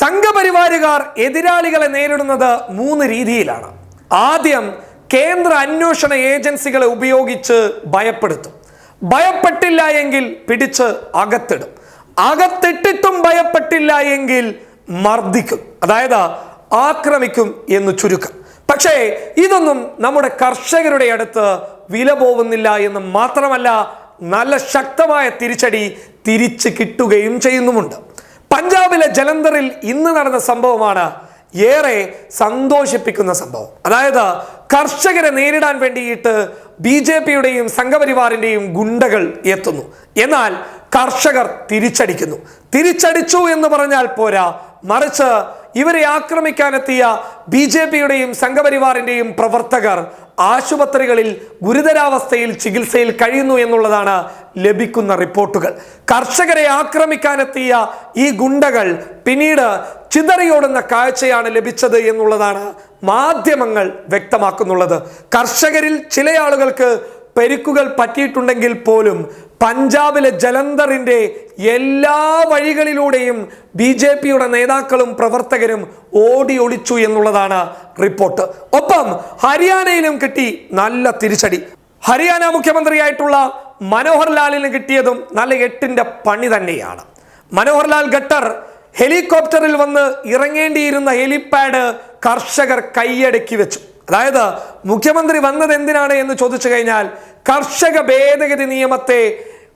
സംഘപരിവാരുകാർ എതിരാളികളെ നേരിടുന്നത് മൂന്ന് രീതിയിലാണ്. ആദ്യം കേന്ദ്ര അന്വേഷണ ഏജൻസികളെ ഉപയോഗിച്ച് ഭയപ്പെടുത്തും. ഭയപ്പെട്ടില്ല എങ്കിൽ പിടിച്ച് അകത്തിടും. അകത്തിട്ടിട്ടും ഭയപ്പെട്ടില്ല എങ്കിൽ മർദ്ദിക്കും. അതായത് ആക്രമിക്കും എന്ന് ചുരുക്കം. പക്ഷേ ഇതൊന്നും നമ്മുടെ കർഷകരുടെ അടുത്ത് വില പോകുന്നില്ല എന്ന് മാത്രമല്ല നല്ല ശക്തമായ തിരിച്ചടി തിരിച്ചു കിട്ടുകയും ചെയ്യുന്നുമുണ്ട്. പഞ്ചാബിലെ ജലന്ധറിൽ ഇന്ന് നടന്ന സംഭവമാണ് ഏറെ സന്തോഷിപ്പിക്കുന്ന സംഭവം. അതായത് കർഷകരെ നേരിടാൻ വേണ്ടിയിട്ട് ബി ജെ പിയുടെയും സംഘപരിവാറിന്റെയും ഗുണ്ടകൾ എത്തുന്നു. എന്നാൽ കർഷകർ തിരിച്ചടിക്കുന്നു. തിരിച്ചടിച്ചു എന്ന് പറഞ്ഞാൽ പോരാ. മറിച്ച് ഇവരെ ആക്രമിക്കാനെത്തിയ ബി ജെ പിയുടെയും സംഘപരിവാറിന്റെയും പ്രവർത്തകർ ആശുപത്രികളിൽ ഗുരുതരാവസ്ഥയിൽ ചികിത്സയിൽ കഴിയുന്നു എന്നുള്ളതാണ് ലഭിക്കുന്ന റിപ്പോർട്ടുകൾ. കർഷകരെ ആക്രമിക്കാനെത്തിയ ഈ ഗുണ്ടകൾ പിന്നീട് ചിതറിയോടുന്ന കാഴ്ചയാണ് ലഭിച്ചത് എന്നുള്ളതാണ് മാധ്യമങ്ങൾ വ്യക്തമാക്കുന്നുള്ളത്. കർഷകരിൽ ചില ആളുകൾക്ക് പരിക്കുകൾ പറ്റിയിട്ടുണ്ടെങ്കിൽ പോലും പഞ്ചാബിലെ ജലന്ധറിന്റെ എല്ലാ വഴികളിലൂടെയും ബി ജെ പിയുടെ നേതാക്കളും പ്രവർത്തകരും ഓടി ഒളിച്ചു എന്നുള്ളതാണ് റിപ്പോർട്ട്. ഒപ്പം ഹരിയാനയിലും കിട്ടി നല്ല തിരിച്ചടി. ഹരിയാന മുഖ്യമന്ത്രിയായിട്ടുള്ള മനോഹർ ലാലിന് കിട്ടിയതും നല്ല എട്ടിന്റെ പണി തന്നെയാണ്. മനോഹർ ലാൽ ഖട്ടർ ഹെലികോപ്റ്ററിൽ വന്ന് ഇറങ്ങേണ്ടിയിരുന്ന ഹെലിപാഡ് കർഷകർ കൈയടക്കി വെച്ചു. അതായത് മുഖ്യമന്ത്രി വന്നത് എന്തിനാണ് എന്ന് ചോദിച്ചു കഴിഞ്ഞാൽ കർഷക ഭേദഗതി നിയമത്തെ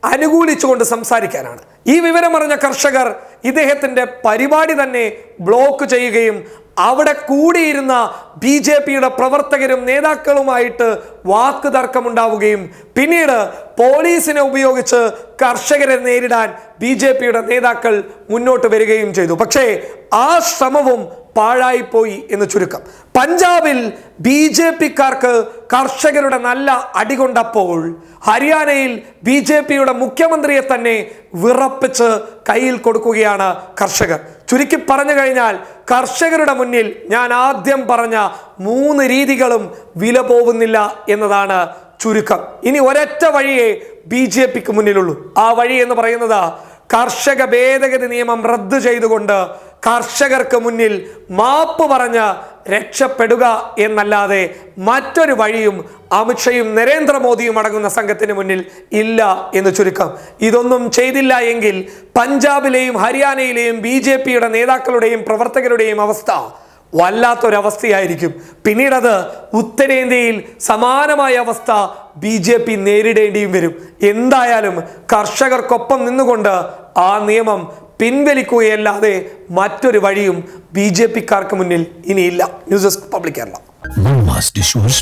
അനുകൂലിച്ചുകൊണ്ട് സംസാരിക്കാനാണ്. ഈ വിവരമറിഞ്ഞ കർഷകർ ഇദ്ദേഹത്തിന്റെ പരിപാടി തന്നെ ബ്ലോക്ക് ചെയ്യുകയും അവിടെ കൂടിയിരുന്ന ബി ജെ പിയുടെ പ്രവർത്തകരും നേതാക്കളുമായിട്ട് വാക്ക് തർക്കമുണ്ടാവുകയും പിന്നീട് പോലീസിനെ ഉപയോഗിച്ച് കർഷകരെ നേരിടാൻ ബി ജെ പിയുടെ നേതാക്കൾ മുന്നോട്ട് വരികയും ചെയ്തു. പക്ഷേ ആ ശ്രമവും പാഴായിപ്പോയി എന്ന് ചുരുക്കം. പഞ്ചാബിൽ ബി ജെ പിക്കാർക്ക് കർഷകരുടെ നല്ല അടികൊണ്ടപ്പോൾ ഹരിയാനയിൽ ബി ജെ പിയുടെ മുഖ്യമന്ത്രിയെ തന്നെ വിറപ്പിച്ച് കയ്യിൽ കൊടുക്കുകയാണ് കർഷകർ. ചുരുക്കി പറഞ്ഞു കഴിഞ്ഞാൽ കർഷകരുടെ മുന്നിൽ ഞാൻ ആദ്യം പറഞ്ഞ മൂന്ന് രീതികളും വില പോകുന്നില്ല എന്നതാണ് ചുരുക്കം. ഇനി ഒരൊറ്റ വഴിയേ ബി ജെ പിക്ക് മുന്നിലുള്ളൂ. ആ വഴി എന്ന് പറയുന്നത് കർഷക ഭേദഗതി നിയമം റദ്ദു ചെയ്തുകൊണ്ട് കർഷകർക്ക് മുന്നിൽ മാപ്പ് പറഞ്ഞ് രക്ഷപ്പെടുക എന്നല്ലാതെ മറ്റൊരു വഴിയും അമിത്ഷയും നരേന്ദ്രമോദിയും അടങ്ങുന്ന സംഘത്തിന് മുന്നിൽ ഇല്ല എന്ന് ചുരുക്കം. ഇതൊന്നും ചെയ്തില്ല എങ്കിൽ പഞ്ചാബിലെയും ഹരിയാനയിലെയും ബി ജെ പിയുടെ നേതാക്കളുടെയും പ്രവർത്തകരുടെയും അവസ്ഥ വല്ലാത്തൊരവസ്ഥയായിരിക്കും. പിന്നീടത് ഉത്തരേന്ത്യയിൽ സമാനമായ അവസ്ഥ ബി ജെ പി നേരിടേണ്ടിയും വരും. എന്തായാലും കർഷകർക്കൊപ്പം നിന്നുകൊണ്ട് ആ നിയമം പിൻവലിക്കുകയല്ലാതെ മറ്റൊരു വഴിയും ബി ജെ പിക്കാർക്ക് മുന്നിൽ ഇനിയില്ല. News desk public Kerala Mama's dishwash